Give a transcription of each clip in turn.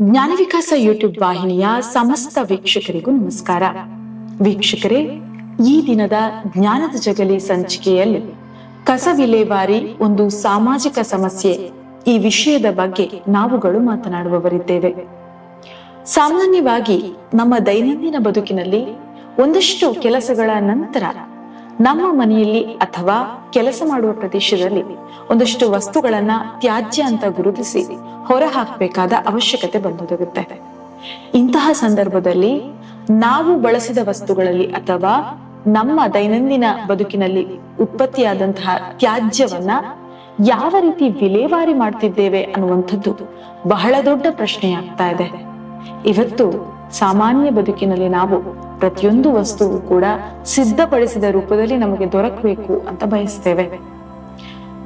ಜ್ಞಾನ ವಿಕಾಸ ಯೂಟ್ಯೂಬ್ ವಾಹಿನಿಯ ಸಮಸ್ತ ವೀಕ್ಷಕರಿಗೂ ನಮಸ್ಕಾರ. ವೀಕ್ಷಕರೇ, ಈ ದಿನದ ಜ್ಞಾನದ ಜಗಲಿ ಸಂಚಿಕೆಯಲ್ಲಿ ಕಸ ವಿಲೇವಾರಿ ಒಂದು ಸಾಮಾಜಿಕ ಸಮಸ್ಯೆ. ಈ ವಿಷಯದ ಬಗ್ಗೆ ನಾವುಗಳು ಮಾತನಾಡುವವರಿದ್ದೇವೆ. ಸಾಮಾನ್ಯವಾಗಿ ನಮ್ಮ ದೈನಂದಿನ ಬದುಕಿನಲ್ಲಿ ಒಂದಷ್ಟು ಕೆಲಸಗಳ ನಂತರ ನಮ್ಮ ಮನೆಯಲ್ಲಿ ಅಥವಾ ಕೆಲಸ ಮಾಡುವ ಪ್ರದೇಶದಲ್ಲಿ ಒಂದಷ್ಟು ವಸ್ತುಗಳನ್ನ ತ್ಯಾಜ್ಯ ಅಂತ ಗುರುತಿಸಿ ಹೊರ ಹಾಕಬೇಕಾದ ಅವಶ್ಯಕತೆ ಬಂದೊದಗುತ್ತೆ. ಇಂತಹ ಸಂದರ್ಭದಲ್ಲಿ ನಾವು ಬಳಸಿದ ವಸ್ತುಗಳಲ್ಲಿ ಅಥವಾ ನಮ್ಮ ದೈನಂದಿನ ಬದುಕಿನಲ್ಲಿ ಉತ್ಪತ್ತಿಯಾದಂತಹ ತ್ಯಾಜ್ಯವನ್ನ ಯಾವ ರೀತಿ ವಿಲೇವಾರಿ ಮಾಡ್ತಿದ್ದೇವೆ ಅನ್ನುವಂಥದ್ದು ಬಹಳ ದೊಡ್ಡ ಪ್ರಶ್ನೆಯಾಗ್ತಾ ಇದೆ. ಇವತ್ತು ಸಾಮಾನ್ಯ ಬದುಕಿನಲ್ಲಿ ನಾವು ಪ್ರತಿಯೊಂದು ವಸ್ತುವು ಕೂಡ ಸಿದ್ಧಪಡಿಸಿದ ರೂಪದಲ್ಲಿ ನಮಗೆ ದೊರಕಬೇಕು ಅಂತ ಬಯಸ್ತೇವೆ.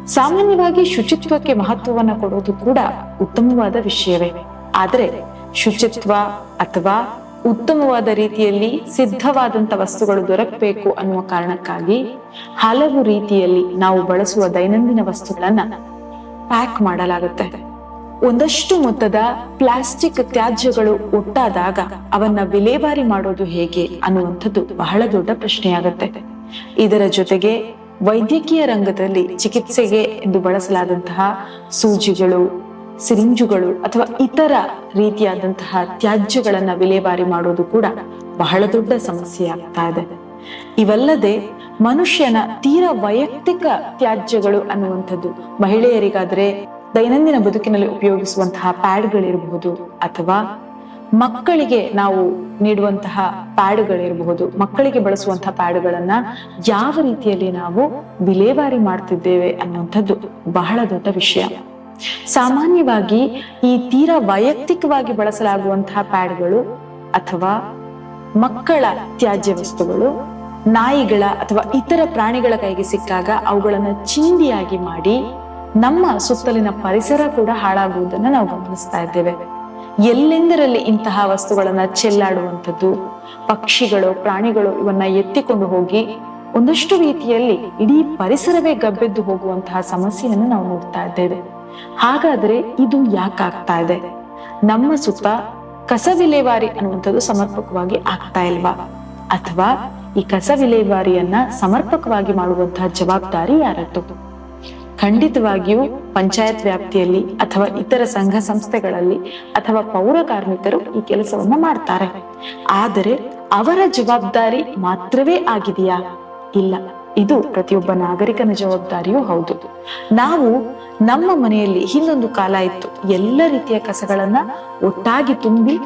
ಸಾಮಾನ್ಯವಾಗಿ ಶುಚಿತ್ವಕ್ಕೆ ಮಹತ್ವವನ್ನು ಕೊಡೋದು ಕೂಡ ಉತ್ತಮವಾದ ವಿಷಯವೇ. ಆದರೆ ಶುಚಿತ್ವ ಅಥವಾ ಉತ್ತಮವಾದ ರೀತಿಯಲ್ಲಿ ಸಿದ್ಧವಾದಂತ ವಸ್ತುಗಳು ದೊರಕಬೇಕು ಅನ್ನುವ ಕಾರಣಕ್ಕಾಗಿ ಹಲವು ರೀತಿಯಲ್ಲಿ ನಾವು ಬಳಸುವ ದೈನಂದಿನ ವಸ್ತುಗಳನ್ನ ಪ್ಯಾಕ್ ಮಾಡಲಾಗುತ್ತೆ ಒಂದಷ್ಟು ಮೊತ್ತದ ಪ್ಲಾಸ್ಟಿಕ್ ತ್ಯಾಜ್ಯಗಳು ಒಟ್ಟಾದಾಗ ಅವನ್ನ ವಿಲೇವಾರಿ ಮಾಡೋದು ಹೇಗೆ ಅನ್ನುವಂಥದ್ದು ಬಹಳ ದೊಡ್ಡ ಪ್ರಶ್ನೆಯಾಗತ್ತೆ. ಇದರ ಜೊತೆಗೆ ವೈದ್ಯಕೀಯ ರಂಗದಲ್ಲಿ ಚಿಕಿತ್ಸೆಗೆ ಎಂದು ಬಳಸಲಾದಂತಹ ಸೂಜಿಗಳು, ಸಿರಿಂಜುಗಳು ಅಥವಾ ಇತರ ರೀತಿಯಾದಂತಹ ತ್ಯಾಜ್ಯಗಳನ್ನ ವಿಲೇವಾರಿ ಮಾಡೋದು ಕೂಡ ಬಹಳ ದೊಡ್ಡ ಸಮಸ್ಯೆ ಆಗ್ತಾ ಇದೆ. ಇವಲ್ಲದೆ ಮನುಷ್ಯನ ತೀರ ವೈಯಕ್ತಿಕ ತ್ಯಾಜ್ಯಗಳು ಅನ್ನುವಂಥದ್ದು ಮಹಿಳೆಯರಿಗಾದ್ರೆ ದೈನಂದಿನ ಬದುಕಿನಲ್ಲಿ ಉಪಯೋಗಿಸುವಂತಹ ಪ್ಯಾಡ್ಗಳಿರಬಹುದು ಅಥವಾ ಮಕ್ಕಳಿಗೆ ನಾವು ನೀಡುವಂತಹ ಪ್ಯಾಡ್ಗಳಿರಬಹುದು. ಮಕ್ಕಳಿಗೆ ಬಳಸುವಂತಹ ಪ್ಯಾಡ್ಗಳನ್ನ ಯಾವ ರೀತಿಯಲ್ಲಿ ನಾವು ವಿಲೇವಾರಿ ಮಾಡ್ತಿದ್ದೇವೆ ಅನ್ನುವಂಥದ್ದು ಬಹಳ ದೊಡ್ಡ ವಿಷಯ. ಸಾಮಾನ್ಯವಾಗಿ ಈ ತೀರಾ ವೈಯಕ್ತಿಕವಾಗಿ ಬಳಸಲಾಗುವಂತಹ ಪ್ಯಾಡ್ಗಳು ಅಥವಾ ಮಕ್ಕಳ ತ್ಯಾಜ್ಯ ವಸ್ತುಗಳು, ನಾಯಿಗಳ ಅಥವಾ ಇತರ ಪ್ರಾಣಿಗಳ ಕೈಗೆ ಸಿಕ್ಕಾಗ ಅವುಗಳನ್ನು ಚಿಂದಿಯಾಗಿ ಮಾಡಿ ನಮ್ಮ ಸುತ್ತಲಿನ ಪರಿಸರ ಕೂಡ ಹಾಳಾಗುವುದನ್ನ ನಾವು ಗಮನಿಸ್ತಾ ಇದ್ದೇವೆ. ಎಲ್ಲೆಂದರಲ್ಲಿ ಇಂತಹ ವಸ್ತುಗಳನ್ನ ಚೆಲ್ಲಾಡುವಂಥದ್ದು, ಪಕ್ಷಿಗಳು, ಪ್ರಾಣಿಗಳು ಇವನ್ನ ಎತ್ತಿಕೊಂಡು ಹೋಗಿ ಒಂದಷ್ಟು ರೀತಿಯಲ್ಲಿ ಇಡೀ ಪರಿಸರವೇ ಗಬ್ಬೆದ್ದು ಹೋಗುವಂತಹ ಸಮಸ್ಯೆಯನ್ನು ನಾವು ನೋಡ್ತಾ ಇದ್ದೇವೆ. ಹಾಗಾದ್ರೆ ಇದು ಯಾಕಾಗ್ತಾ ಇದೆ? ನಮ್ಮ ಸುತ್ತ ಕಸ ವಿಲೇವಾರಿ ಅನ್ನುವಂಥದ್ದು ಸಮರ್ಪಕವಾಗಿ ಆಗ್ತಾ ಇಲ್ವಾ? ಅಥವಾ ಈ ಕಸ ವಿಲೇವಾರಿಯನ್ನ ಸಮರ್ಪಕವಾಗಿ ಮಾಡುವಂತಹ ಜವಾಬ್ದಾರಿ ಯಾರದ್ದು? ಖಂಡಿತವಾಗಿಯೂ ಪಂಚಾಯತ್ ವ್ಯಾಪ್ತಿಯಲ್ಲಿ ಅಥವಾ ಇತರ ಸಂಘ ಸಂಸ್ಥೆಗಳಲ್ಲಿ ಅಥವಾ ಪೌರ ಕಾರ್ಮಿಕರು ಈ ಕೆಲಸವನ್ನ ಮಾಡ್ತಾರೆ. ಆದರೆ ಅವರ ಜವಾಬ್ದಾರಿ ಮಾತ್ರವೇ ಆಗಿದೆಯಾ? ಇಲ್ಲ. ಇದು ಪ್ರತಿಯೊಬ್ಬ ನಾಗರಿಕನ ಜವಾಬ್ದಾರಿಯೂ ಹೌದು. ನಾವು ನಮ್ಮ ಮನೆಯಲ್ಲಿ ಹಿಂದೊಂದು ಕಾಲ ಇತ್ತು. ಎಲ್ಲ ರೀತಿಯ ಕಸಗಳನ್ನ ಒಟ್ಟಾಗಿ ತುಂಬಿ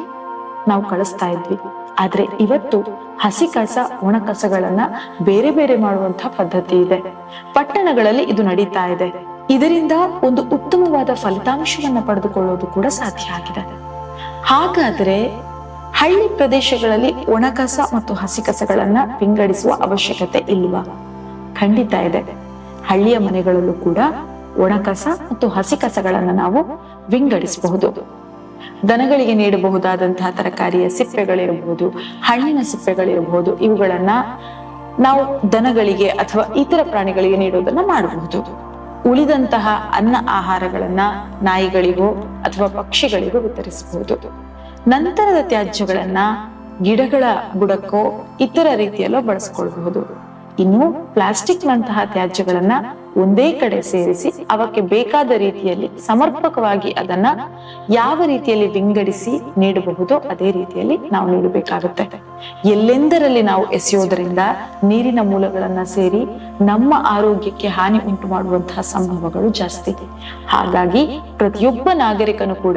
ನಾವು ಕಳಿಸ್ತಾ ಇದ್ವಿ. ಆದ್ರೆ ಇವತ್ತು ಹಸಿ ಕಸ, ಒಣ ಕಸಗಳನ್ನ ಬೇರೆ ಬೇರೆ ಮಾಡುವಂತಹ ಪದ್ಧತಿ ಇದೆ. ಪಟ್ಟಣಗಳಲ್ಲಿ ಇದು ನಡೀತಾ ಇದೆ. ಇದರಿಂದ ಒಂದು ಉತ್ತಮವಾದ ಫಲಿತಾಂಶವನ್ನ ಪಡೆದುಕೊಳ್ಳೋದು ಕೂಡ ಸಾಧ್ಯ ಆಗಿದೆ. ಹಾಗಾದ್ರೆ ಹಳ್ಳಿ ಪ್ರದೇಶಗಳಲ್ಲಿ ಒಣ ಕಸ ಮತ್ತು ಹಸಿ ಕಸಗಳನ್ನ ವಿಂಗಡಿಸುವ ಅವಶ್ಯಕತೆ ಇಲ್ವಾ? ಖಂಡಿತ ಇದೆ. ಹಳ್ಳಿಯ ಮನೆಗಳಲ್ಲೂ ಕೂಡ ಒಣ ಕಸ ಮತ್ತು ಹಸಿ ಕಸಗಳನ್ನ ನಾವು ವಿಂಗಡಿಸಬಹುದು. ದನಗಳಿಗೆ ನೀಡಬಹುದಾದಂತಹ ತರಕಾರಿಯ ಸಿಪ್ಪೆಗಳಿರಬಹುದು, ಹಣ್ಣಿನ ಸಿಪ್ಪೆಗಳಿರಬಹುದು, ಇವುಗಳನ್ನ ನಾವು ದನಗಳಿಗೆ ಅಥವಾ ಇತರ ಪ್ರಾಣಿಗಳಿಗೆ ನೀಡುವುದನ್ನ ಮಾಡಬಹುದು. ಉಳಿದಂತಹ ಅನ್ನ ಆಹಾರಗಳನ್ನ ನಾಯಿಗಳಿಗೋ ಅಥವಾ ಪಕ್ಷಿಗಳಿಗೋ ವಿತರಿಸಬಹುದು. ನಂತರದ ತ್ಯಾಜ್ಯಗಳನ್ನ ಗಿಡಗಳ ಬುಡಕ್ಕೋ ಇತರ ರೀತಿಯಲ್ಲೋ ಬಳಸ್ಕೊಳ್ಬಹುದು. ಇನ್ನು ಪ್ಲಾಸ್ಟಿಕ್ ನಂತಹ ತ್ಯಾಜ್ಯಗಳನ್ನ ಒಂದೇ ಕಡೆ ಸೇರಿಸಿ ಅವಕ್ಕೆ ಬೇಕಾದ ರೀತಿಯಲ್ಲಿ ಸಮರ್ಪಕವಾಗಿ ಅದನ್ನ ಯಾವ ರೀತಿಯಲ್ಲಿ ವಿಂಗಡಿಸಿ ನೀಡಬಹುದೋ ಅದೇ ರೀತಿಯಲ್ಲಿ ನಾವು ನೀಡಬೇಕಾಗುತ್ತೆ. ಎಲ್ಲೆಂದರಲ್ಲಿ ನಾವು ಎಸೆಯೋದರಿಂದ ನೀರಿನ ಮೂಲಗಳನ್ನ ಸೇರಿ ನಮ್ಮ ಆರೋಗ್ಯಕ್ಕೆ ಹಾನಿ ಉಂಟು ಮಾಡುವಂತಹ ಸಂಭವಗಳು ಜಾಸ್ತಿ. ಹಾಗಾಗಿ ಪ್ರತಿಯೊಬ್ಬ ನಾಗರಿಕನು ಕೂಡ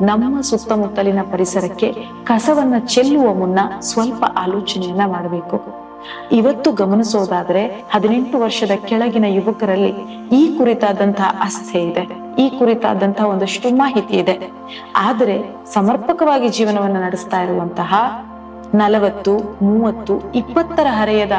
ನಮ್ಮ ಸುತ್ತಮುತ್ತಲಿನ ಪರಿಸರಕ್ಕೆ ಕಸವನ್ನ ಚೆಲ್ಲುವ ಮುನ್ನ ಸ್ವಲ್ಪ ಆಲೋಚನೆಯನ್ನ ಮಾಡಬೇಕು. ಇವತ್ತು ಗಮನಿಸೋದಾದ್ರೆ ಹದಿನೆಂಟು ವರ್ಷದ ಕೆಳಗಿನ ಯುವಕರಲ್ಲಿ ಈ ಕುರಿತಾದಂತಹ ಆಸ್ಥೆ ಇದೆ. ಈ ಕುರಿತಾದಂತಹ ಒಂದಷ್ಟು ಮಾಹಿತಿ ಇದೆ. ಆದರೆ ಸಮರ್ಪಕವಾಗಿ ಜೀವನವನ್ನು ನಡೆಸ್ತಾ ಇರುವಂತಹ ನಲವತ್ತು, ಮೂವತ್ತು, ಇಪ್ಪತ್ತರ ಹರೆಯದ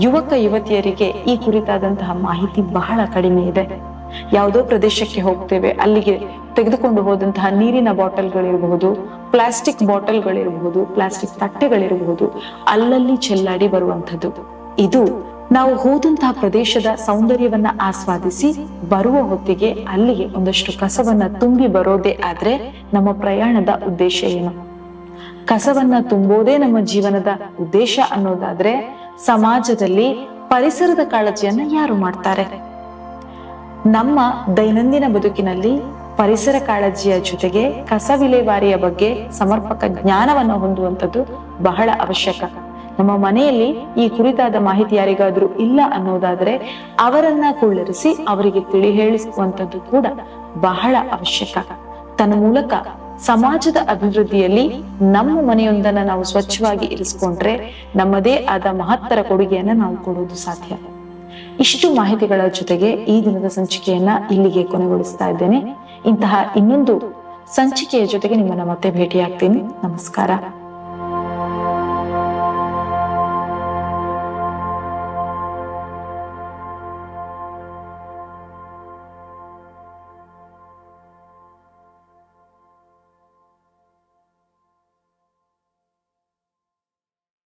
ಯುವಕ, ಯುವತಿಯರಿಗೆ ಈ ಕುರಿತಾದಂತಹ ಮಾಹಿತಿ ಬಹಳ ಕಡಿಮೆ ಇದೆ. ಯಾವುದೋ ಪ್ರದೇಶಕ್ಕೆ ಹೋಗ್ತೇವೆ, ಅಲ್ಲಿಗೆ ತೆಗೆದುಕೊಂಡು ಹೋದಂತಹ ನೀರಿನ ಬಾಟಲ್ಗಳಿರಬಹುದು, ಪ್ಲಾಸ್ಟಿಕ್ ಬಾಟಲ್ಗಳಿರಬಹುದು, ಪ್ಲಾಸ್ಟಿಕ್ ತಟ್ಟೆಗಳಿರಬಹುದು, ಅಲ್ಲಲ್ಲಿ ಚೆಲ್ಲಾಡಿ ಬರುವಂಥದ್ದು. ಇದು ನಾವು ಹೋದಂತಹ ಪ್ರದೇಶದ ಸೌಂದರ್ಯವನ್ನ ಆಸ್ವಾದಿಸಿ ಬರುವ ಹೊತ್ತಿಗೆ ಅಲ್ಲಿಗೆ ಒಂದಷ್ಟು ಕಸವನ್ನ ತುಂಬಿ ಬರೋದೇ ಆದ್ರೆ ನಮ್ಮ ಪ್ರಯಾಣದ ಉದ್ದೇಶ ಏನು? ಕಸವನ್ನ ತುಂಬೋದೇ ನಮ್ಮ ಜೀವನದ ಉದ್ದೇಶ ಅನ್ನೋದಾದ್ರೆ ಸಮಾಜದಲ್ಲಿ ಪರಿಸರದ ಕಾಳಜಿಯನ್ನ ಯಾರು ಮಾಡ್ತಾರೆ? ನಮ್ಮ ದೈನಂದಿನ ಬದುಕಿನಲ್ಲಿ ಪರಿಸರ ಕಾಳಜಿಯ ಜೊತೆಗೆ ಕಸ ವಿಲೇವಾರಿಯ ಬಗ್ಗೆ ಸಮರ್ಪಕ ಜ್ಞಾನವನ್ನು ಹೊಂದುವಂಥದ್ದು ಬಹಳ ಅವಶ್ಯಕ. ನಮ್ಮ ಮನೆಯಲ್ಲಿ ಈ ಕುರಿತಾದ ಮಾಹಿತಿ ಯಾರಿಗಾದ್ರೂ ಇಲ್ಲ ಅನ್ನೋದಾದ್ರೆ ಅವರನ್ನ ಕುಳ್ಳರಿಸಿ ಅವರಿಗೆ ತಿಳಿ ಹೇಳಿಸುವಂಥದ್ದು ಕೂಡ ಬಹಳ ಅವಶ್ಯಕ. ತನ್ನ ಮೂಲಕ ಸಮಾಜದ ಅಭಿವೃದ್ಧಿಯಲ್ಲಿ ನಮ್ಮ ಮನೆಯೊಂದನ್ನ ನಾವು ಸ್ವಚ್ಛವಾಗಿ ಇರಿಸ್ಕೊಂಡ್ರೆ ನಮ್ಮದೇ ಆದ ಮಹತ್ತರ ಕೊಡುಗೆಯನ್ನ ನಾವು ಕೊಡುವುದು ಸಾಧ್ಯ. ಇಷ್ಟು ಮಾಹಿತಿಗಳ ಜೊತೆಗೆ ಈ ದಿನದ ಸಂಚಿಕೆಯನ್ನ ಇಲ್ಲಿಗೆ ಕೊನೆಗೊಳಿಸ್ತಾ ಇದ್ದೇನೆ. ಇಂತಹ ಇನ್ನೊಂದು ಸಂಚಿಕೆಯ ಜೊತೆಗೆ ನಿಮ್ಮನ್ನ ಮತ್ತೆ ಭೇಟಿಯಾಗ್ತೀನಿ. ನಮಸ್ಕಾರ.